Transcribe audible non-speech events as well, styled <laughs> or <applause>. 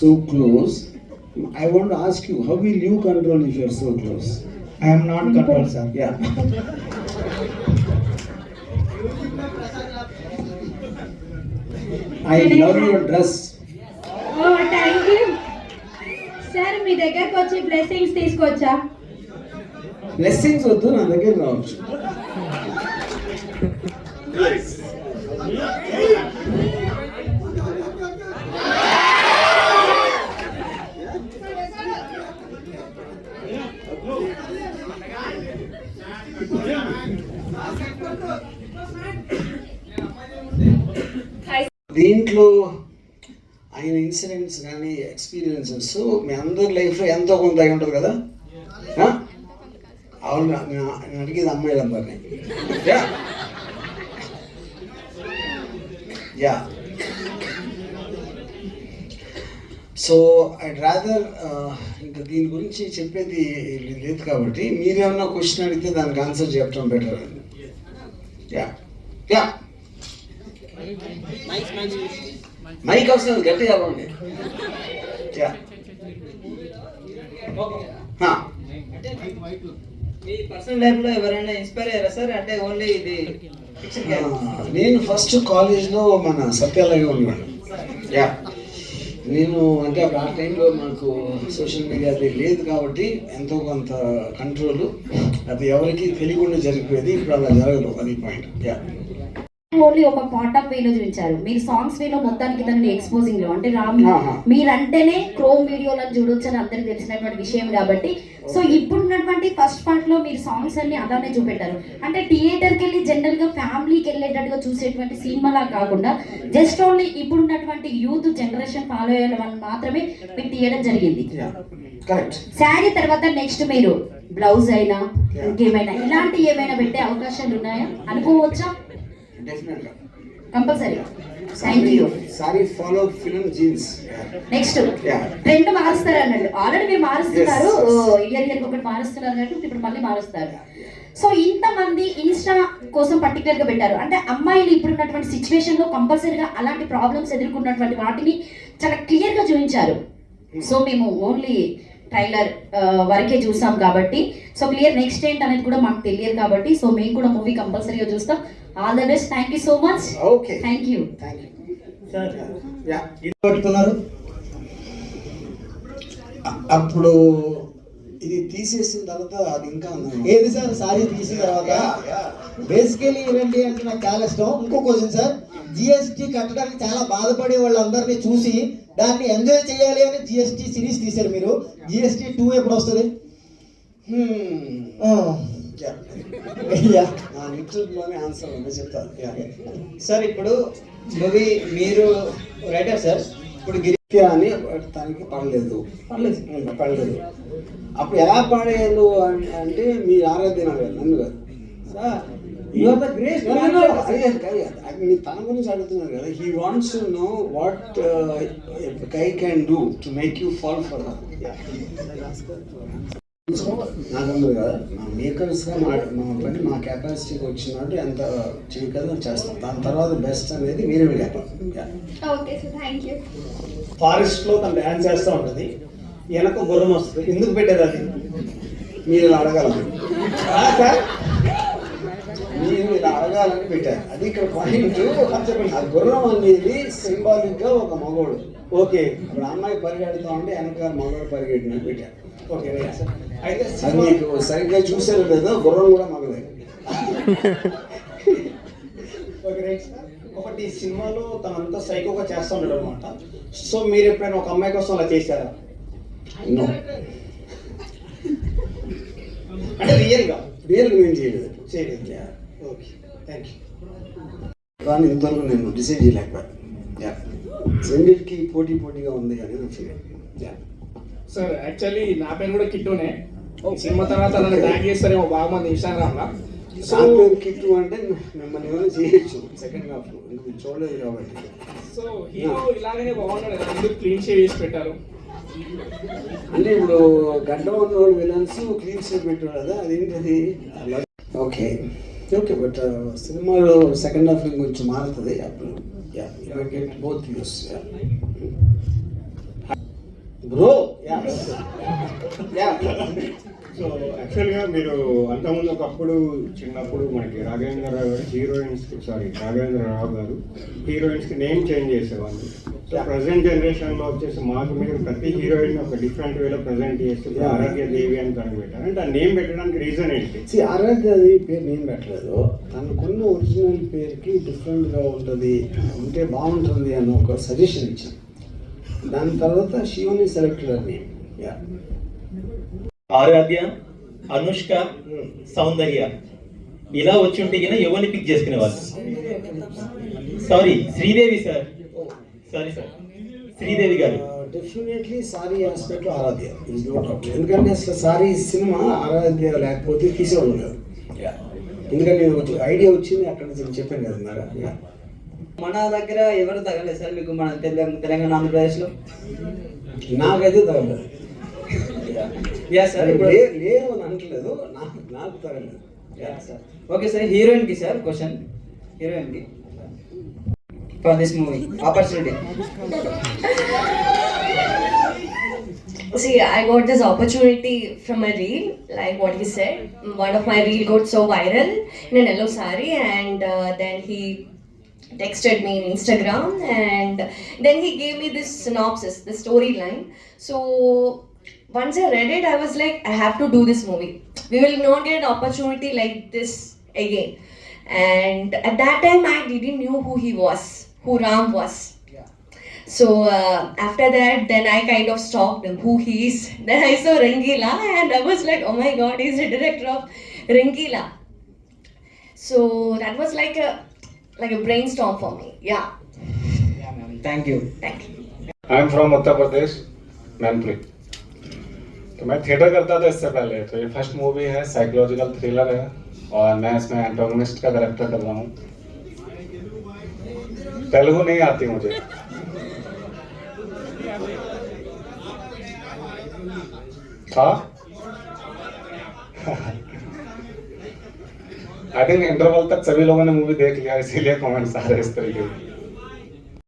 so close. I want to ask you, how will you control if you're so close? I am not control, sir. Yeah. I love your dress. Oh thank you sir మీ దగ్గరకు వచ్చి blessings తీసుకొచ్చా blessings వద్దు నా దగ్గర రావచ్చు దీంట్లో ఆయన incidents కానీ ఎక్స్పీరియన్సెస్ మీ అందరి లైఫ్లో ఎంతో కొంత అయి ఉంటుంది కదా? అవును నేను అడిగేది అమ్మాయిలు అందరినీ yeah. Yeah. So I rather ఇంకా దీని గురించి చెప్పేది లేదు కాబట్టి మీరేమన్నా క్వశ్చన్ అడిగితే దానికి ఆన్సర్ చెప్పడం బెటర్ యా యా మైక్ అవసరం గట్టిగా హా. మీ పర్సనల్ లైఫ్లో ఎవరైనా ఇన్స్పైర్ అయ్యారా సార్ అంటే ఓన్లీ ఇది నేను ఫస్ట్ కాలేజ్లో మన సత్యాలయ ఉన్నాను యా. నేను అంటే ఆ టైంలో మాకు సోషల్ మీడియా అది లేదు కాబట్టి ఎంతో కొంత కంట్రోల్ అది ఎవరికి తెలియకుండా జరిగిపోయేది ఇప్పుడు అలా జరగదు అది పాయింట్ యా. ఓన్లీ ఒక పార్ట్ ఆఫ్ వేలో చూపించారు. మీరు సాంగ్స్ వేలో మొత్తానికి దాన్ని ఎక్స్పోజింగ్లో. అంటే రామ్. మీరంటేనే క్రోమ్ వీడియోలో చూడొచ్చు అని అందరికి తెలిసినటువంటి విషయం కాబట్టి. సో ఇప్పుడున్నటువంటి ఫస్ట్ పార్ట్లో మీరు సాంగ్స్ అన్ని అలానే చూపెట్టారు. అంటే థియేటర్కి వెళ్ళి జనరల్గా ఫ్యామిలీకి వెళ్ళేటట్టుగా చూసేటువంటి సినిమాలా కాకుండా జస్ట్ ఓన్లీ ఇప్పుడున్నటువంటి యూత్ జనరేషన్ ఫాలో అయ్యే వాళ్ళు మాత్రమే మీరు తీయడం జరిగింది. శారీ తర్వాత నెక్స్ట్ మీరు బ్లౌజ్ అయినా ఇంకేమైనా ఇలాంటి ఏమైనా పెట్టే అవకాశాలు ఉన్నాయా అనుకోవచ్చా? డెఫినెట్గా compulsory. Thank you sorry follow jeans next మారుస్తారు ఆల్రెడీ మీరు మారుస్తున్నారు. ఇయర్ ఇయర్ ఒకటి మారుస్తున్నారు కాబట్టి ఇప్పుడు మళ్ళీ మారుస్తారు. సో ఇంతమంది ఇన్స్టా కోసం పర్టికులర్గా పెట్టారు. అంటే అమ్మాయిలు ఇప్పుడు ఉన్నటువంటి సిచ్యువేషన్లో కంపల్సరీగా అలాంటి ప్రాబ్లమ్స్ ఎదుర్కొన్నటువంటి వాటిని చాలా క్లియర్గా చూపించారు. సో మేము ఓన్లీ ట్రైలర్ వరకే చూసాం కాబట్టి. సో క్లియర్ నెక్స్ట్ ఏంటి అనేది కూడా మాకు తెలియదు కాబట్టి. సో మేము కూడా మూవీ కంపల్సరీగా చూస్తాం. All the best thank you so much okay thank you అప్పుడు ఇది తీసేసిన తర్వాత అది ఇంకా ఏది సార్ సారీ తీసిన తర్వాత? బేసికలీ ఏంటి అంటే నాకు చాలా ఇష్టం ఇంకో క్వశ్చన్ సార్ జిఎస్టీ కట్టడానికి చాలా బాధపడే వాళ్ళందరినీ చూసి దాన్ని ఎంజాయ్ చేయాలి అని జిఎస్టీ సిరీస్ తీశారు మీరు. జిఎస్టీ టూ ఎప్పుడు వస్తుంది? Hmm. ఆన్సర్ <laughs> ఉంది చెప్తాను. సార్ ఇప్పుడు మూవీ మీరు రైటర్ సార్ ఇప్పుడు అని తనకి పడలేదు. పడలేదు. పడలేదు. అప్పుడు ఎలా పాడేయాలి అని- అంటే మీరు ఆరాధన కాదు నన్ను కాదు మీరు తన గురించి అడుగుతున్నారు కదా. He wants to know what guy can do to make you fall for నాకందరూ కదా. మా మేకర్స్గా మా మా పని మా కెపాసిటీకి వచ్చినట్టు ఎంత చేయగలదో చేస్తాం. దాని తర్వాత బెస్ట్ అనేది మీరే చెప్పాలి ఓకే సార్ థ్యాంక్ యూ ఫారెస్ట్లో తను డాన్స్ చేస్తూ ఉంటది. వెనక గుర్రం వస్తుంది. ఎందుకు పెట్టారు అది? మీరు ఇలా అడగాలని ఆ సార్ మీరు అడగాలని పెట్టారు. అది ఇక్కడ పాయింట్ ఆ గుర్రం అనేది సింబాలిక్గా ఒక మగోడు ఓకే. ఇప్పుడు అమ్మాయి పరిగెడుతా ఉంటే వెనక మగోడు పరిగెట్టినట్టు పెట్టారు. ఓకే అయితే మీకు సరిగ్గా చూసారో లేదో గుర్రం కూడా మగదే. <laughs> Okay right sir. ఒకటి సినిమాలో తనంతా సైకోగా చేస్తూ ఉంటాడు అనమాట సో మీరు ఎప్పుడైనా ఒక అమ్మాయి కోసం అలా చేశారా? అంటే రియల్గా? రియల్ నేను చేయలేదు. చేయలేదు. ఓకే. కానీ ఇంతవరకు నేను డిసైడ్ చేయలేకపోయాను యా. రెండింటికి పోటీ పోటీగా ఉంది కానీ నా ఫీలింగ్ యా. సార్ యాక్చువల్లీ నా పేరు కూడా కిట్టునే. సినిమా తర్వాత నన్ను ట్యాగ్ చేస్తారేమో బాగా మంది ఇన్స్టాగ్రామ్లో సో కిట్టు అంటే మిమ్మల్ని ఏమైనా చేయొచ్చు సెకండ్ హాఫ్ మీరు చూడలేదు కాబట్టి. సో హీరో ఇలాగనే బాగున్నాడు కదా ఎందుకు క్లీన్ షేవ్ చేసి పెట్టారు? అంటే ఇప్పుడు గడ్డ ఉన్న వాళ్ళు విలన్స్ క్లీన్ షేప్ పెట్టాడు కదా అదేంటది? ఓకే. ఓకే బట్ సినిమాలో సెకండ్ హాఫ్ కొంచెం మారుతుంది. అప్పుడు get both views bro yeah so యాక్చువల్గా మీరు అంతకుముందు ఒకప్పుడు చిన్నప్పుడు మనకి రాఘవేంద్రరావు గారు హీరోయిన్స్ సారీ రాఘవేంద్రరావు గారు హీరోయిన్స్కి నేమ్ చేంజ్ చేసేవాళ్ళు. సో ప్రజెంట్ జనరేషన్లో వచ్చేసి మాకు మీరు ప్రతి హీరోయిన్ ఒక డిఫరెంట్ వేలో ప్రజెంట్ చేస్తే Yeah. ఆరోగ్య దేవి అని తనకు పెట్టారు. అంటే ఆ నేమ్ పెట్టడానికి రీజన్ ఏంటి? సి ఆరాధ్యది పేరు నేను పెట్టలేదు. తనకున్న ఒరిజినల్ పేరుకి డిఫరెంట్గా ఉంటుంది ఉంటే బాగుంటుంది అని ఒక సజెషన్ ఇచ్చాను. దాని తర్వాత శివుని selected name yeah Aaradhya Anushka Soundarya. ఇలా వచ్చి ఉంటే గిన ఎవరిని పిక్ చేసుకునేవాళ్ళు. Sorry Sridevi sir sorry sir. Sridevi garu. Definitely sorry aspect Aaradhya. ఎందుకంటే అసలు సారీ సినిమా ఆరాధ్య లేకపోతే తీసేవాళ్ళు కాదు ఎందుకంటే నేను ఒక ఐడియా వచ్చింది అక్కడ నుంచి చెప్పాను కదా ఇందాక. మన దగ్గర ఎవరు తగలేదు సార్ మీకు మన తెలంగాణ తెలంగాణ ఆంధ్రప్రదేశ్లో? నాకైతే తగలేదు లేరు అని అనట్లేదు. నాకు నాకు తగలేదు యా సార్ ఓకే సార్ హీరోయిన్కి sir question heroine from this movie? Opportunity. See, I got this opportunity from a reel, like what he said. One of my reel got so viral in an yellow sari, and uh, then he texted me in Instagram, and then he gave me this synopsis, the storyline. So once I read it, I was like, I have to do this movie. We will not get an opportunity like this again. And at that time, I didn't know who he was. who Ram was. Yeah. So uh, after that, then I kind of stopped who he is. Then I saw Rangila and I was like, oh my god, he's the director of Rangila. So that was like a like a brainstorm for me. Yeah. Yeah, ma'am. Thank you. Thank you. I'm from Uttar Pradesh, Manpuri. तो मैं theatre करता था इससे पहले तो ये first movie है psychological thriller है और मैं इसमें एंटोनिस्ट का करेक्टर कर रहा हूँ तेलुगु नहीं आती मुझे। हाँ? आई थिंक इंटरवल तक सभी लोगों ने मूवी देख लिया, इसीलिए कमेंट्स आ रहे इस तरीके के।